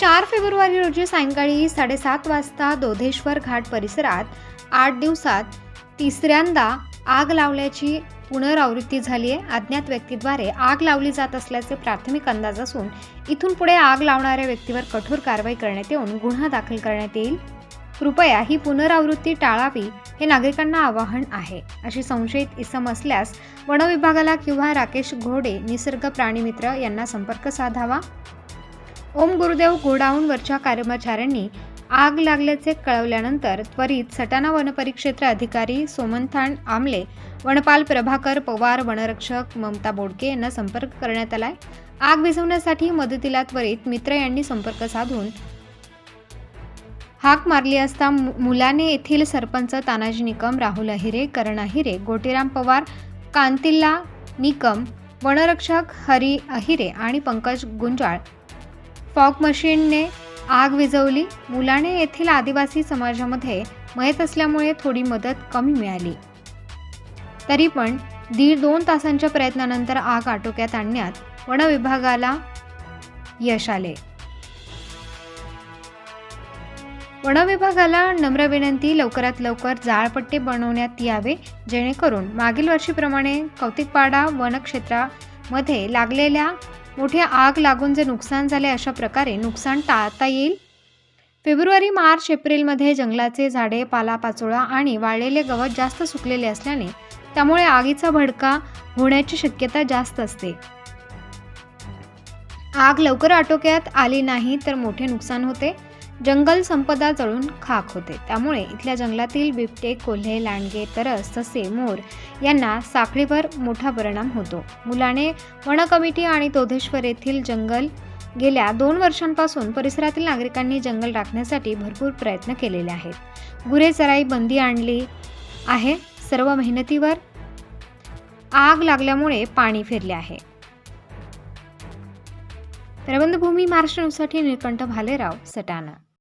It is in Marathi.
चार फेब्रुवारी रोजी सायंकाळी साडेसात वाजता दोधेश्वर घाट परिसरात आठ दिवसात तिसऱ्यांदा आग लावल्याची पुनरावृत्ती झाली आहे. अज्ञात व्यक्तीद्वारे आग लावली जात असल्याचे प्राथमिक अंदाज असून इथून पुढे आग लावणाऱ्या व्यक्तीवर कठोर कारवाई करण्यात येऊन गुन्हा दाखल करण्यात येईल. कृपया ही पुनरावृत्ती टाळावी हे नागरिकांना आवाहन आहे. अशी संशयित इसम असल्यास वनविभागाला किंवा राकेश घोडे निसर्ग प्राणीमित्र यांना संपर्क साधावा. ओम गुरुदेव गोडाऊनवरच्या कर्मचाऱ्यांनी आग लागल्याचे कळवल्यानंतर त्वरित सटाणा वनपरिक्षेत्र अधिकारी सोमनथान आमले वनपाल प्रभाकर पवार वनरक्षक ममता बोडके यांना संपर्क करण्यात आलाय. आग विझवण्यासाठी मदतीला त्वरित मित्र यांनी संपर्क साधून हाक मारली असता मु- मुलाने येथील सरपंच तानाजी निकम राहुल अहिरे करण अहिरे गोटीराम पवार कांतिल्ला निकम वनरक्षक हरी अहिरे आणि पंकज गुंजाळ फॉग मशीनने आग विझवली. मुलाने येथील आदिवासी समाजामध्ये मयत असल्यामुळे थोडी मदत कमी मिळाली. तरी पण दीड दोन तासांच्या प्रयत्नानंतर आग आटोक्यात आणण्यात वन विभागाला यश आले. वन विभागाला नम्र विनंती लवकरात लवकर जाळपट्टे बनवण्यात यावे जेणेकरून मागील वर्षीप्रमाणे कौतिकपाडा वनक्षेत्रामध्ये लागलेल्या मोठे आग लागून जे नुकसान झाले अशा प्रकारे नुकसान टाळता येईल? फेब्रुवारी मार्च एप्रिलमध्ये जंगलाचे झाडे पालापाचोळा आणि वाळलेले गवत जास्त सुकलेले असल्याने त्यामुळे आगीचा भडका होण्याची शक्यता जास्त असते. आग लवकर आटोक्यात आली नाही तर मोठे नुकसान होते. जंगल संपदा जळून खाक होते. त्यामुळे इथल्या जंगलातील बिबटे कोल्हे लांडगे तरस तसे मोर यांना साखळीवर मोठा परिणाम होतो. मुलाने वन कमिटी आणि तोधेश्वर येथील जंगल गेल्या दोन वर्षांपासून परिसरातील नागरिकांनी जंगल राखण्यासाठी भरपूर प्रयत्न केलेले आहेत. गुरे चराई बंदी आणली आहे. सर्व मेहनतीवर आग लागल्यामुळे पाणी फिरले आहे. प्रबंधभूमी महाराष्ट्र न्यूजसाठी निळकंठ भालेराव सटाणा